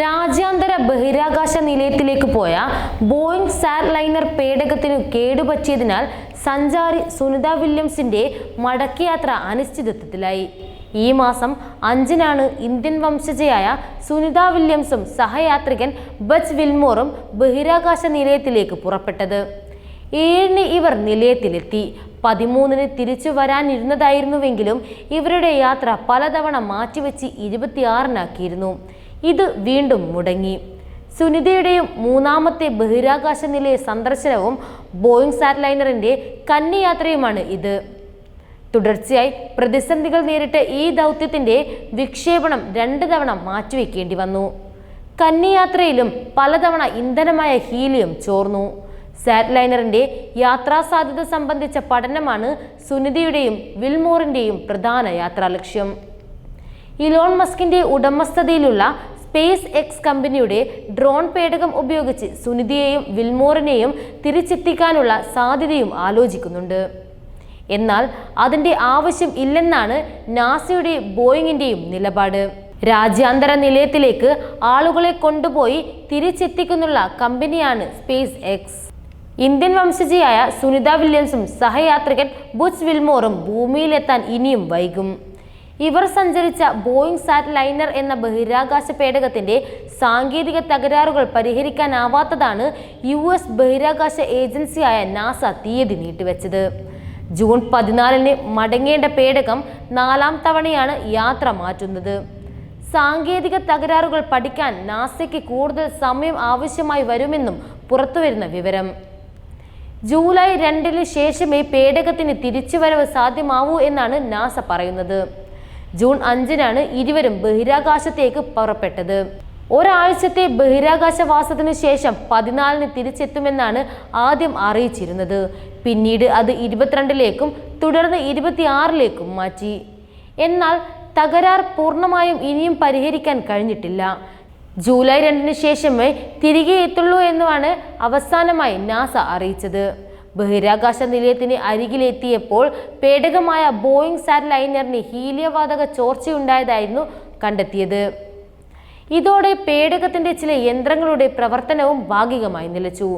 രാജ്യാന്തര ബഹിരാകാശ നിലയത്തിലേക്ക് പോയ ബോയിങ് സാറ്റ്ലൈനർ പേടകത്തിനു കേടുപറ്റിയതിനാൽ സഞ്ചാരി സുനിത വില്യംസിന്റെ മടക്കയാത്ര അനിശ്ചിതത്വത്തിലായി. ഈ മാസം അഞ്ചിനാണ് ഇന്ത്യൻ വംശജയായ സുനിത വില്യംസും സഹയാത്രികൻ ബച്ച് വിൽമോറും ബഹിരാകാശ നിലയത്തിലേക്ക് പുറപ്പെട്ടത്. ഏഴിന് ഇവർ നിലയത്തിലെത്തി. പതിമൂന്നിന് തിരിച്ചു വരാനിരുന്നതായിരുന്നുവെങ്കിലും ഇവരുടെ യാത്ര പലതവണ മാറ്റിവെച്ച് ഇരുപത്തിയാറിനാക്കിയിരുന്നു. ഇത് വീണ്ടും മുടങ്ങി. സുനിതയുടെയും മൂന്നാമത്തെ ബഹിരാകാശ നിലയ സന്ദർശനവും ബോയിങ് സാറ്റലൈനറിന്റെ കന്നിയാത്രയുമാണ് ഇത്. തുടർച്ചയായി പ്രതിസന്ധികൾ നേരിട്ട ഈ ദൗത്യത്തിന്റെ വിക്ഷേപണം രണ്ട് തവണ മാറ്റിവെക്കേണ്ടി വന്നു. കന്നിയാത്രയിലും പലതവണ ഇന്ധനമായ ഹീലിയം ചോർന്നു. സാറ്റലൈനറിന്റെ യാത്രാ സാധ്യത സംബന്ധിച്ച പഠനമാണ് സുനിതയുടെയും വിൽമോറിന്റെയും പ്രധാന യാത്രാ ലക്ഷ്യം ഇലോൺ മസ്കിന്റെ ഉടമസ്ഥതയിലുള്ള സ്പേസ് എക്സ് കമ്പനിയുടെ ഡ്രോൺ പേടകം ഉപയോഗിച്ച് സുനിതിയെയും വിൽമോറിനെയും തിരിച്ചെത്തിക്കാനുള്ള സാധ്യതയും ആലോചിക്കുന്നുണ്ട്. എന്നാൽ അതിന്റെ ആവശ്യം ഇല്ലെന്നാണ് നാസയുടെ ബോയിങ്ങിന്റെയും നിലപാട്. രാജ്യാന്തര നിലയത്തിലേക്ക് ആളുകളെ കൊണ്ടുപോയി തിരിച്ചെത്തിക്കുന്നുള്ള കമ്പനിയാണ് സ്പേസ് എക്സ് ഇന്ത്യൻ വംശജയായ സുനിത വില്യംസും സഹയാത്രികൻ ബുച്ച് വിൽമോറും ഭൂമിയിലെത്താൻ ഇനിയും വൈകും. ഇവർ സഞ്ചരിച്ച ബോയിങ് സാറ്റ് ലൈനർ എന്ന ബഹിരാകാശ പേടകത്തിന്റെ സാങ്കേതിക തകരാറുകൾ പരിഹരിക്കാനാവാത്തതാണ് യു എസ് ബഹിരാകാശ ഏജൻസിയായ നാസ തീയതി നീട്ടിവെച്ചത്. ജൂൺ പതിനാലിന് മടങ്ങേണ്ട പേടകം നാലാം തവണയാണ് യാത്ര മാറ്റുന്നത്. സാങ്കേതിക തകരാറുകൾ പഠിക്കാൻ നാസയ്ക്ക് കൂടുതൽ സമയം ആവശ്യമായി വരുമെന്നും പുറത്തുവരുന്ന വിവരം. ജൂലൈ രണ്ടിന് ശേഷമേ പേടകത്തിന് തിരിച്ചുവരവ് സാധ്യമാവൂ എന്നാണ് നാസ പറയുന്നത്. ജൂൺ അഞ്ചിനാണ് ഇരുവരും ബഹിരാകാശത്തേക്ക് പുറപ്പെട്ടത്. ഒരാഴ്ചത്തെ ബഹിരാകാശവാസത്തിനു ശേഷം പതിനാലിന് തിരിച്ചെത്തുമെന്നാണ് ആദ്യം അറിയിച്ചിരുന്നത്. പിന്നീട് അത് ഇരുപത്തിരണ്ടിലേക്കും തുടർന്ന് ഇരുപത്തിയാറിലേക്കും മാറ്റി. എന്നാൽ തകരാർ പൂർണമായും ഇനിയും പരിഹരിക്കാൻ കഴിഞ്ഞിട്ടില്ല. ജൂലൈ രണ്ടിന് ശേഷമേ തിരികെ എത്തുള്ളൂ എന്നുമാണ് അവസാനമായി നാസ അറിയിച്ചത്. ബഹിരാകാശ നിലയത്തിന് അരികിലെത്തിയപ്പോൾ പേടകമായ ബോയിങ് സാറ്റ് ലൈനറിന് ഹീലിയവാതക ചോർച്ചയുണ്ടായതായിരുന്നു കണ്ടെത്തിയത്. ഇതോടെ പേടകത്തിന്റെ ചില യന്ത്രങ്ങളുടെ പ്രവർത്തനവും ഭാഗികമായി നിലച്ചു.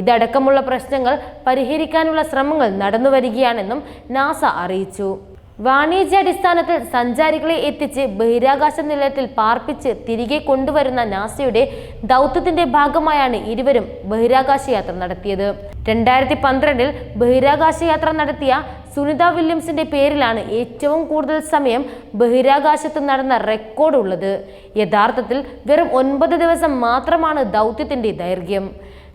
ഇതടക്കമുള്ള പ്രശ്നങ്ങൾ പരിഹരിക്കാനുള്ള ശ്രമങ്ങൾ നടന്നുവരികയാണെന്നും നാസ അറിയിച്ചു. വാണിജ്യാടിസ്ഥാനത്തിൽ സഞ്ചാരികളെ എത്തിച്ച് ബഹിരാകാശ നിലയത്തിൽ പാർപ്പിച്ച് തിരികെ കൊണ്ടുവരുന്ന നാസയുടെ ദൗത്യത്തിന്റെ ഭാഗമായാണ് ഇരുവരും ബഹിരാകാശ യാത്ര നടത്തിയത്. രണ്ടായിരത്തി പന്ത്രണ്ടിൽ ബഹിരാകാശ യാത്ര നടത്തിയ സുനിത വില്യംസിന്റെ പേരിലാണ് ഏറ്റവും കൂടുതൽ സമയം ബഹിരാകാശത്ത് നടന്ന റെക്കോർഡ് ഉള്ളത്. യഥാർത്ഥത്തിൽ വെറും ഒൻപത് ദിവസം മാത്രമാണ് ദൗത്യത്തിന്റെ ദൈർഘ്യം.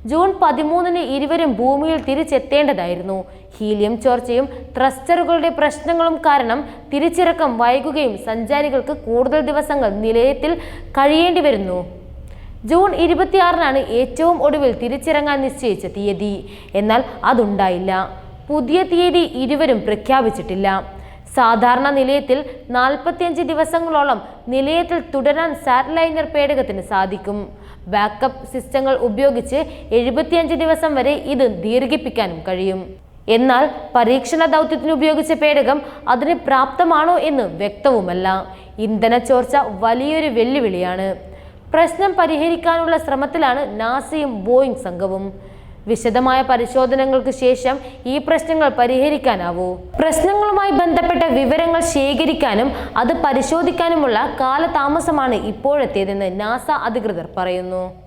ജൂൺ പതിമൂന്നിന് ഇരുവരും ഭൂമിയിൽ തിരിച്ചെത്തേണ്ടതായിരുന്നു. ഹീലിയം ചോർച്ചയും ത്രസ്റ്ററുകളുടെ പ്രശ്നങ്ങളും കാരണം തിരിച്ചിറക്കം വൈകുകയും സഞ്ചാരികൾക്ക് കൂടുതൽ ദിവസങ്ങൾ നിലയത്തിൽ കഴിയേണ്ടി വരുന്നു. ജൂൺ ഇരുപത്തിയാറിനാണ് ഏറ്റവും ഒടുവിൽ തിരിച്ചിറങ്ങാൻ നിശ്ചയിച്ച തീയതി. എന്നാൽ അതുണ്ടായില്ല. പുതിയ തീയതി ഇരുവരും പ്രഖ്യാപിച്ചിട്ടില്ല. സാധാരണ നിലയത്തിൽ നാൽപ്പത്തിയഞ്ച് ദിവസങ്ങളോളം നിലയത്തിൽ തുടരാൻ സാറ്റലൈനർ പേടകത്തിന് സാധിക്കും. ബാക്കപ്പ് സിസ്റ്റങ്ങൾ ഉപയോഗിച്ച് എഴുപത്തിയഞ്ച് ദിവസം വരെ ഇത് ദീർഘിപ്പിക്കാനും കഴിയും. എന്നാൽ പരീക്ഷണ ദൗത്യത്തിന് ഉപയോഗിച്ച പേടകം അതിന് പ്രാപ്തമാണോ എന്ന് വ്യക്തവുമല്ല. ഇന്ധന ചോർച്ച വലിയൊരു വെല്ലുവിളിയാണ്. പ്രശ്നം പരിഹരിക്കാനുള്ള ശ്രമത്തിലാണ് നാസയും ബോയിങ് സംഘവും. വിശദമായ പരിശോധനകൾക്ക് ശേഷം ഈ പ്രശ്നങ്ങൾ പരിഹരിക്കാനാവൂ. പ്രശ്നങ്ങളുമായി ബന്ധപ്പെട്ട വിവരങ്ങൾ ശേഖരിക്കാനും അത് പരിശോധിക്കാനുമുള്ള കാലതാമസമാണ് ഇപ്പോഴത്തേതെന്ന് നാസ അധികൃതർ പറയുന്നു.